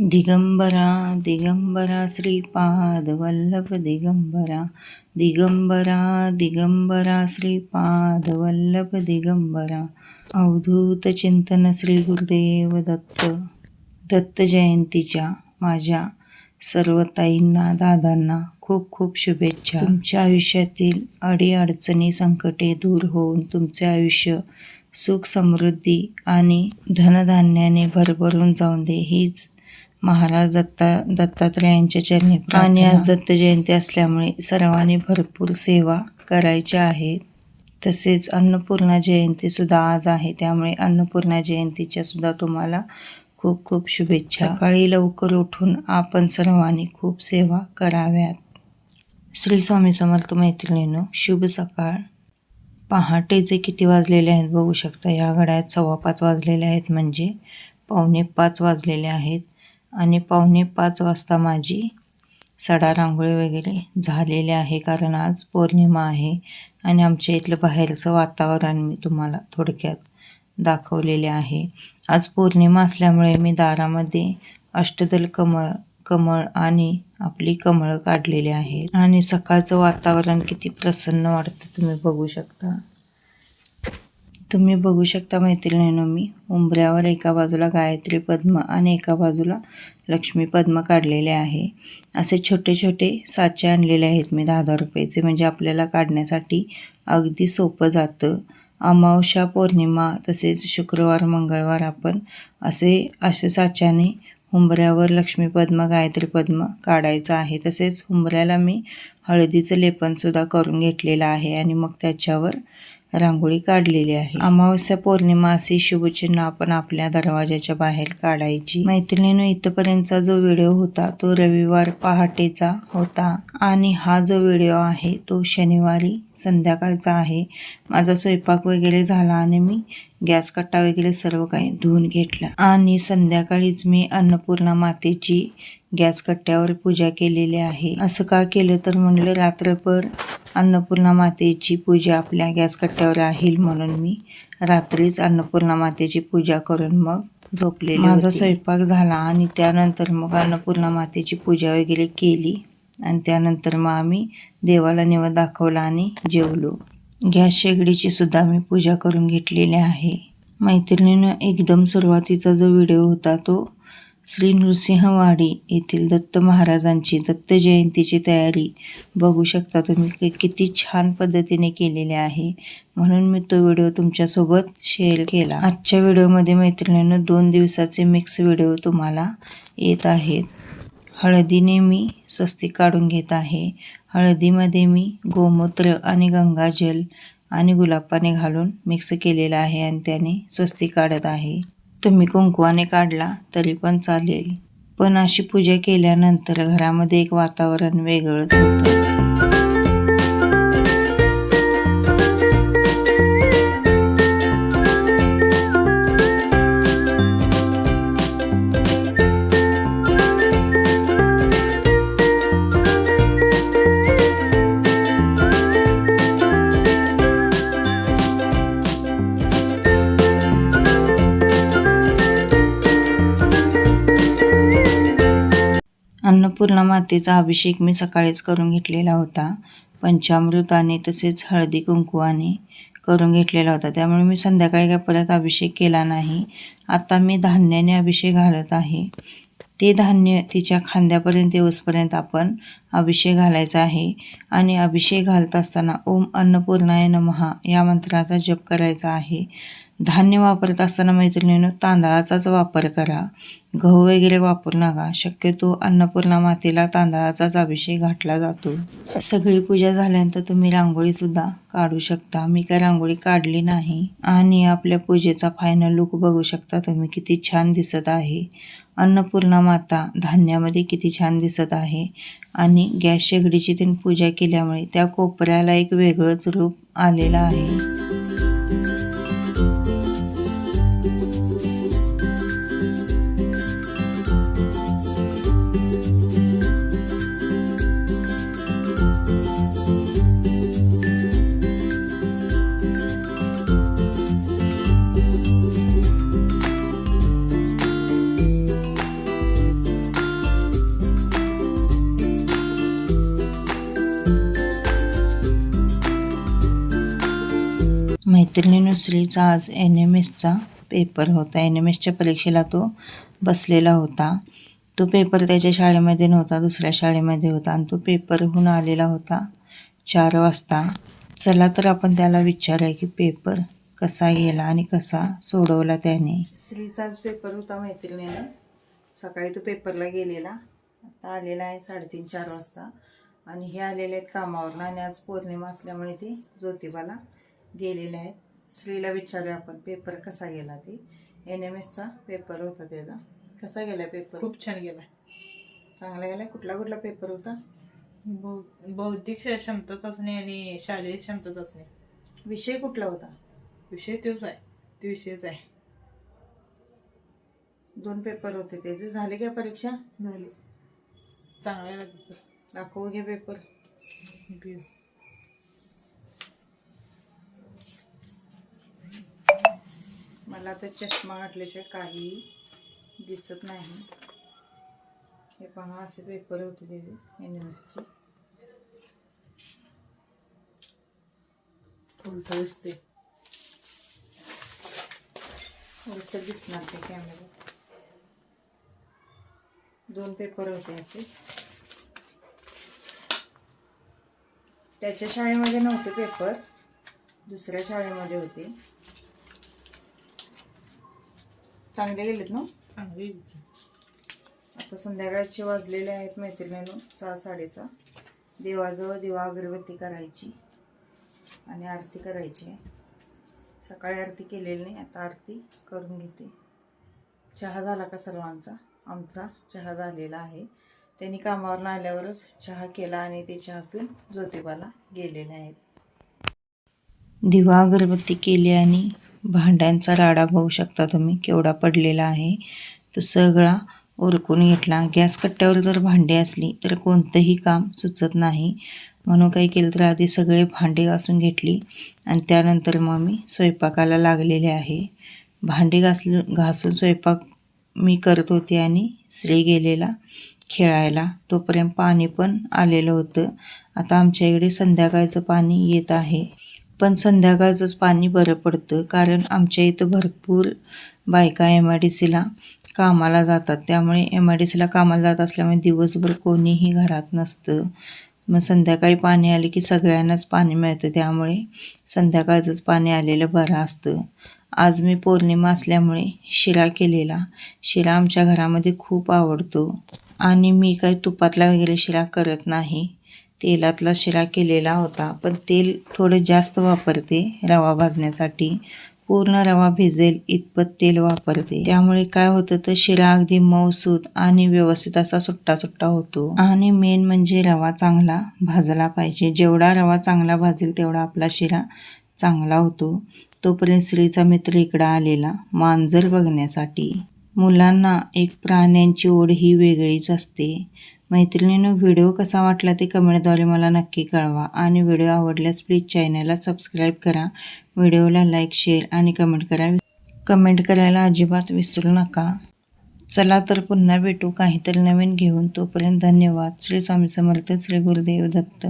दिगंबरा दिगंबरा श्रीपाद वल्लभ दिगंबरा दिगंबरा दिगंबरा श्रीपाद वल्लभ दिगंबरा अवधूत चिंतन श्री गुरुदेव दत्त दत्त जयंतीच्या माझ्या सर्व ताईंना दादांना खूप खूप शुभेच्छा. तुमच्या आयुष्यातील अडीअडचणी संकटे दूर होऊन तुमचे आयुष्य सुख समृद्धी आणि धनधान्याने भरभरून जाऊन दे. हीच महाराज दत्ता दत्तात्रयांच्या चरणी आणि आज दत्त जयंती असल्यामुळे सर्वांनी भरपूर सेवा करायच्या आहेत तसेच अन्नपूर्णा जयंती सुद्धा आज आहे. त्यामुळे अन्नपूर्णा जयंतीच्या सुद्धा तुम्हाला खूप खूप शुभेच्छा. सकाळी लवकर उठून आपण सर्वांनी खूप सेवा कराव्यात. श्री स्वामी समर्थ मैत्रिणींनो शुभ सकाळ. पहाटेचे किती वाजलेले आहेत बघू शकता. या घड्यात सव्वा पाच वाजलेले आहेत म्हणजे पावणे पाच वाजलेले आहेत. आणि पावणे पाच वाजता माझी सडा रांगोळी वगैरे झालेले आहे कारण आज पौर्णिमा आहे आणि आमच्या इथलं बाहेरचं वातावरण मी तुम्हाला थोडक्यात दाखवलेले आहे. आज पौर्णिमा असल्यामुळे मी दारामध्ये अष्टदल कमळ कमळ आणि आपली कमळं काढलेली आहेत. आणि सकाळचं वातावरण किती प्रसन्न वाटतं तुम्ही बघू शकता. तुम्ही बघू शकता मैत्रिणीनं मी उंबऱ्यावर एका बाजूला गायत्री पद्म आणि एका बाजूला लक्ष्मी पद्म काढलेले आहे. असे छोटे छोटे साचे आणलेले आहेत मी दहा दहा रुपयाचे. म्हणजे आपल्याला काढण्यासाठी अगदी सोपं जातं. अमावस्या पौर्णिमा तसेच शुक्रवार मंगळवार आपण असे असे साच्याने हुंबऱ्यावर लक्ष्मी पद्म गायत्री पद्म काढायचं आहे. तसेच हुंबऱ्याला मी हळदीचं लेपनसुद्धा करून घेतलेलं आहे आणि मग त्याच्यावर रांगोळी काढलेली आहे. अमावस्या पौर्णिमा असे शुभचिन्ह आपण आपल्या दरवाजाच्या बाहेर काढायची. मैत्रिणीनं इथपर्यंतचा जो व्हिडिओ होता तो रविवार पहाटेचा होता आणि हा जो व्हिडिओ आहे तो शनिवारी संध्याकाळचा आहे. माझा स्वयंपाक वगैरे झाला आणि मी गॅस कट्टा वगैरे सर्व काही धुवून घेतला. आणि संध्याकाळीच मी अन्नपूर्णा मातेची गॅस कट्ट्यावर पूजा केलेली आहे. असं का केलं तर म्हणलं रात्रभर अन्नपूर्णा मातेची पूजा आपल्या गॅस कट्ट्यावर राहील म्हणून मी रात्रीच अन्नपूर्णा मातेची पूजा करून मग झोपले माझा स्वयंपाक झाला आणि त्यानंतर मग अन्नपूर्णा मातेची पूजा वगैरे केली. आणि त्यानंतर मग आम्ही देवाला निवड दाखवला आणि जेवलो. गॅस शेगडीची सुद्धा मी पूजा करून घेतलेली आहे. मैत्रिणीनं एकदम सुरुवातीचा जो व्हिडिओ होता तो श्री नृसिंहवाडी येथील दत्त महाराजांची दत्त जयंतीची तयारी बघू शकता तुम्ही किती छान पद्धतीने केलेले आहे. म्हणून मी तो व्हिडिओ तुमच्यासोबत शेअर केला. आजच्या व्हिडिओमध्ये मैत्रिणीनं दोन दिवसाचे मिक्स व्हिडिओ तुम्हाला येत आहेत. हळदीने मी स्वस्ती काढून घेत आहे. हळदीमध्ये मी गोमूत्र आणि गंगाजल आणि गुलाबपाने घालून मिक्स केलेलं आहे आणि त्याने स्वस्ती काढत आहे. तुम्ही कुंकवाने काढला तरी पण चालेल. पण अशी पूजा केल्यानंतर घरामध्ये एक वातावरण वेगळंच होतं. पूर्ण मातेचा अभिषेक मी सकाळीच करून घेतलेला होता. पंचामृताने तसेच हळदी कुंकुवाने करून घेतलेला होता. त्यामुळे मी संध्याकाळी काय परत अभिषेक केला नाही. आता मी धान्याने अभिषेक घालत आहे. ते धान्य तिच्या खांद्यापर्यंत येऊसपर्यंत आपण अभिषेक घालायचा आहे. आणि अभिषेक घालत असताना ओम अन्नपूर्णाय नमहा या मंत्राचा जप करायचा आहे. धान्य वापरत असताना मैत्रिणीनं तांदळाचाच वापर करा. गहू वगैरे वापरू नका. शक्यतो अन्नपूर्णा मातेला तांदळाचाच अभिषेक घातला जातो. सगळी पूजा झाल्यानंतर तुम्ही रांगोळीसुद्धा काढू शकता. मी काय रांगोळी काढली नाही. आणि आपल्या पूजेचा फायनल लुक बघू शकता तुम्ही किती छान दिसत आहे. अन्नपूर्णा माता धान्यामध्ये किती छान दिसत आहे. आणि गॅस शेगडीची त्यांनी पूजा केल्यामुळे त्या कोपऱ्याला एक वेगळंच रूप आलेलं आहे. मैत्रिणी श्रीचा आज एन एम एसचा पेपर होता. एन एम एसच्या परीक्षेला तो बसलेला होता. तो पेपर त्याच्या शाळेमध्ये नव्हता दुसऱ्या शाळेमध्ये होता आणि तो पेपरहून आलेला होता चार वाजता. चला तर आपण त्याला विचारूया की पेपर कसा गेला आणि कसा सोडवला त्याने. श्रीचाच पेपर होता मैत्रिणीनं सकाळी तो पेपरला गेलेला. आता आलेला आहे साडेतीन चार वाजता. आणि हे आलेले आहेत कामावरनं आणि आज पौर्णिमा असल्यामुळे ते ज्योतिबाला गेलेले आहेत श्रीला विचारूया आपण पेपर कसा गेला ते. एन एम एसचा पेपर होता त्याचा. कसा गेला पेपर खूप छान गेलाय. चांगला गेला कुठला कुठला पेपर होता? बौ- बौद्धिक क्षमता चाचणी आणि शालेय क्षमता चाचणी विषय कुठला होता? विषय तोच आहे. तो विषयच आहे. दोन पेपर होते त्याचे. झाले का परीक्षा? झाली. चांगला लागत दाखवू घे पेपर मला तर चष्मा घातल्याशिवाय काही दिसत नाही. हे पहा असे पेपर होते त्याचे एन एम एसचे उलट दिसते उलट दिसणार ते कॅमेरा दोन पेपर होते असे त्याच्या शाळेमध्ये नव्हते पेपर दुसऱ्या शाळेमध्ये होते. चांगले गेलेत ना? चांगली आता संध्याकाळचे वाजलेले आहेत मैत्रिणीनं सहा साडेसहा. देवाजवळ दिवा अगरबत्ती करायची आणि आरती करायची आहे. सकाळी आरती केलेली नाही आता आरती करून घेते. चहा झाला का सर्वांचा? आमचा चहा झालेला आहे. त्यांनी कामावरून आल्यावरच चहा केला आणि ते चहा पिऊन ज्योतिबाला गेलेले आहेत. दिवा अगरबत्ती केली आणि भांड्यांचा राडा बघू शकता तुम्ही केवढा पडलेला आहे. तो सगळा उरकून घेतला. गॅस कट्ट्यावर जर भांडी असली तर कोणतंही काम सुचत नाही. म्हणून काही केलं तर आधी सगळे भांडे घासून घेतली आणि त्यानंतर मग मी स्वयंपाकाला लागलेले आहे. भांडे घासलं घासून स्वयंपाक मी करत होते आणि श्री गेलेला खेळायला. तोपर्यंत पाणी पण आलेलं होतं. आता आमच्या इकडे संध्याकाळचं पाणी येत आहे. पण संध्याकाळचंच पाणी बरं पडतं कारण आमच्या इथं भरपूर बायका एम आय डी सीला कामाला जातात. त्यामुळे एम आय डी सीला कामाला जात असल्यामुळे दिवसभर कोणीही घरात नसतं. मग संध्याकाळी पाणी आले की सगळ्यांनाच पाणी मिळतं. त्यामुळे संध्याकाळचंच पाणी आलेलं बरं असतं. आज मी पौर्णिमा असल्यामुळे शिरा केलेला. शिरा आमच्या घरामध्ये खूप आवडतो. आणि मी काही तुपातला वगैरे शिरा करत नाही. तेलातला शिरा केलेला होता पण तेल थोडं जास्त वापरते रवा भाजण्यासाठी. पूर्ण रवा भिजेल इतपत तेल वापरते. त्यामुळे काय होतं तर शिरा अगदी मऊसूत आणि व्यवस्थित असा सुट्टा सुट्टा होतो. आणि मेन म्हणजे रवा चांगला भाजला पाहिजे. जेवढा रवा चांगला भाजेल तेवढा आपला शिरा चांगला होतो. तोपर्यंत स्त्रीचा मित्र इकडं आलेला मांजर बघण्यासाठी. मुलांना एक प्राण्यांची ओढ ही वेगळीच असते. मैत्रिणीनं व्हिडिओ कसा वाटला ते कमेंटद्वारे मला नक्की कळवा आणि व्हिडिओ आवडल्यास प्लीज चॅनलला सबस्क्राईब करा. व्हिडिओला लाईक शेअर आणि कमेंट करा. कमेंट करायला अजिबात विसरू नका. चला तर पुन्हा भेटू काहीतरी नवीन घेऊन. तोपर्यंत धन्यवाद. श्री स्वामी समर्थ श्री गुरुदेव दत्त.